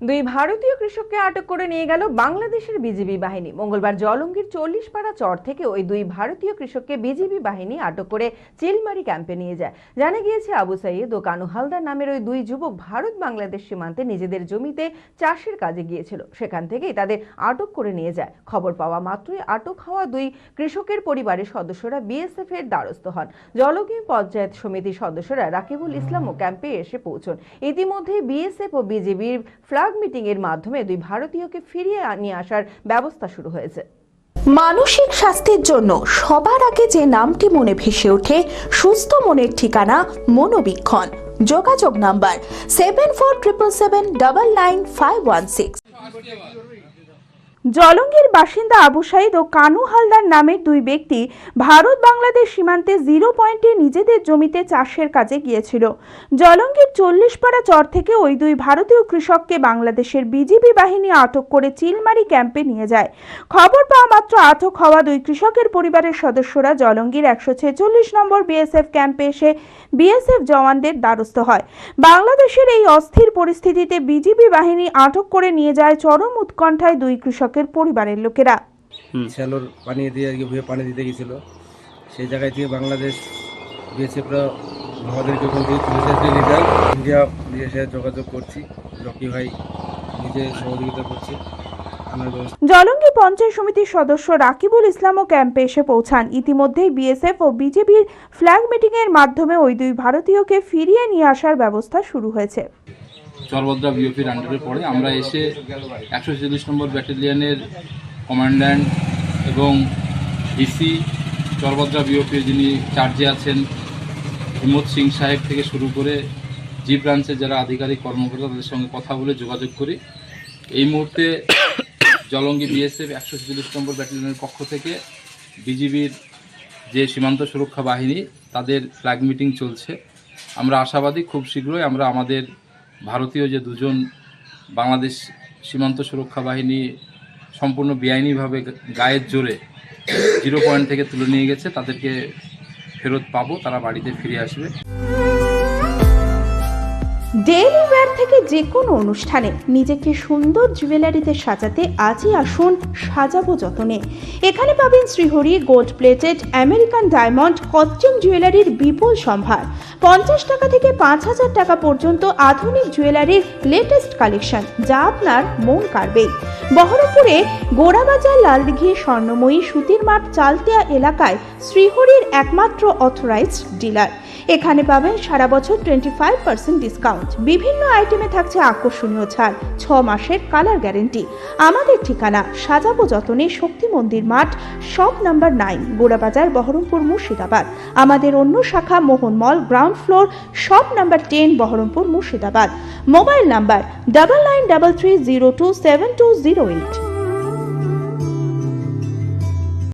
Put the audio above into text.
দুই ভারতীয় কৃষককে আটক করে নিয়ে গেল বাংলাদেশের বিজিবি বাহিনী। মঙ্গলবার জলঙ্গির চল্লিশ পাড়া চর থেকে ওই দুই ভারতীয় কৃষককে বিজিবি বাহিনী আটক করে চিলমারি ক্যাম্পে নিয়ে যায়। জানা গিয়েছে, আবু সাইদ ও কানু হালদার নামের ওই দুই যুবক ভারত বাংলাদেশ সীমান্তে নিজেদের জমিতে চাষের কাজে গিয়েছিল। সেখান থেকেই তাদের আটক করে নিয়ে যায়। খবর পাওয়া মাত্রই আটক হওয়া দুই কৃষকের পরিবারের সদস্যরা বিএসএফ এর দ্বারস্থ হন। জলগি পঞ্চায়েত সমিতির সদস্যরা রাকিবুল ইসলাম ও ক্যাম্পে এসে পৌঁছন। ইতিমধ্যে বিএসএফ ও বিজিবির বিজেপির ফ্ল্যাগ এর মাধ্যমে দুই ভারতীয়কে ফিরিয়ে নিয়ে আসার ব্যবস্থা শুরু হয়েছে। মানসিক স্বাস্থ্যের জন্য সবার আগে যে নামটি মনে ভেসে ওঠে, সুস্থ মনের ঠিকানা মনোবীক্ষণ। যোগাযোগ number seven four triple seven double nine five one six জলঙ্গির বাসিন্দা আবু সাইদ ও কানু হালদার নামের দুই ব্যক্তি ভারত বাংলাদেশ সীমান্তে জিরো পয়েন্টে নিজেদের জমিতে চাষের কাজে গিয়েছিল। জলঙ্গির চল্লিশ পাড়া চর থেকে ওই দুই ভারতীয় কৃষককে বাংলাদেশের বিজিবি বাহিনী আটক করে চিলমারি ক্যাম্পে নিয়ে যায়। খবর পাওয়া মাত্র আটক হওয়া দুই কৃষকের পরিবারের সদস্যরা জলঙ্গির একশো ছেচল্লিশ নম্বর বিএসএফ ক্যাম্পে এসে বিএসএফ জওয়ানদের দ্বারস্থ হয়। বাংলাদেশের এই অস্থির পরিস্থিতিতে বিজিবি বাহিনী আটক করে নিয়ে যায় চরম উৎকণ্ঠায় দুই কৃষকের পরিবারের লোকেরা। শ্যালোর পানি দিয়ে ভুয়ে পানি দিতে গেছিল। সেই জায়গায় থেকে বাংলাদেশ বিএসএফরা আমাদেরকে ওখান থেকে তুলে নিয়ে যায় ইন্ডিয়া দিয়ে সাথে যোগাযোগ করছি। রকি ভাই নিজে সহযোগিতা করছে। জলঙ্গি পঞ্চায়েত সমিতির সদস্য রাকিবুল ইসলামও ক্যাম্পে এসে পৌঁছান। ইতিমধ্যেই বিএসএফ ও বিজেপির ফ্ল্যাগ মিটিং এর মাধ্যমে ওই দুই ভারতীয়কে ফিরিয়ে নিয়ে আসার ব্যবস্থা শুরু হয়েছে। চরভদ্রা বিওপির আন্ডারে পড়ে। আমরা এসে একশো ছেচল্লিশ নম্বর ব্যাটালিয়নের কমান্ড্যান্ট এবং ডিসি চরভদ্রা বিওপির যিনি চার্জে আছেন হিমত সিং সাহেব থেকে শুরু করে জি ব্রাঞ্চের যারা আধিকারিক কর্মকর্তা তাদের সঙ্গে কথা বলে যোগাযোগ করি। এই মুহূর্তে জলঙ্গি বিএসএফ একশো ছেচল্লিশ নম্বর ব্যাটালিয়নের পক্ষ থেকে বিজিবির যে সীমান্ত সুরক্ষা বাহিনী, তাদের ফ্ল্যাগ মিটিং চলছে। আমরা আশাবাদী খুব শীঘ্রই আমরা আমাদের ভারতীয় যে দুজন বাংলাদেশ সীমান্ত সুরক্ষা বাহিনী সম্পূর্ণ বেআইনিভাবে গায়ের জোরে জিরো পয়েন্ট থেকে তুলে নিয়ে গেছে, তাদেরকে ফেরত পাবো, তারা বাড়িতে ফিরে আসবে। ডেইলি ওয়্যার থেকে যে কোনো অনুষ্ঠানে নিজেকে সুন্দর জুয়েলারিতে সাজাতে আজই আসুন সাজাবো যতনে। এখানে পাবেন Srihari gold plated American diamond costume জুয়েলারির বিপুল সম্ভার। পঞ্চাশ টাকা থেকে পাঁচ হাজার টাকা পর্যন্ত আধুনিক জুয়েলারির লেটেস্ট কালেকশন যা আপনার মন কাড়বেই বহরমপুরে গোড়াবাজার লালদিঘি স্বর্ণময়ী সুতির মাঠ চালতিয়া এলাকায় শ্রীহরির একমাত্র অথরাইজড ডিলার এখানে পাবেন সারা বছর টোয়েন্টি ফাইভ পার্সেন্ট ডিসকাউন্ট বিভিন্ন আইটেমে থাকছে আকর্ষণীয় ছাড়, ছ মাসের কালার গ্যারেন্টি আমাদের ঠিকানা সাজাবো যতনে শক্তি মন্দির মাঠ shop number nine Gorabazar Berhampore Murshidabad. আমাদের অন্য শাখা Mohan mall ground floor shop number ten Berhampore Murshidabad. Mobile number double nine double three zero two seven two zero 08